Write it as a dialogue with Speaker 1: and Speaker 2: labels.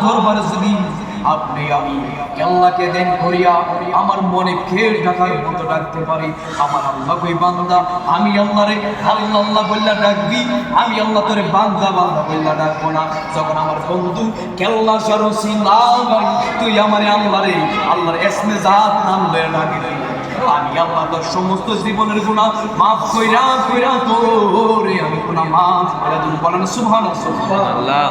Speaker 1: ধরবার যদি আপনি আমি কেল্লাকে দেন করিয়া আমার মনে ফের ডাকার মতো ডাকতে পারি। আমার আল্লাহ কই বান্দা, আমি আল্লাহ রে আল্লাহ আল্লাহ বললা ডাকবি, আমি আল্লাহ তোরে বান্দা বান্দা বললা ডাকবো না। যখন আমার বন্ধু কেল্লা সরসি লাগাই তুই আমারে আল্লাহ রে আল্লাহর এসমে জাত নাম লয়ে ডাকবি আমি আল্লাহ তোর সমস্ত জীবনের গুণা মাফ কইরা কইরা তোরে আমি গুণা মাফ করে দেব। বলেন সুবহানাল্লাহ।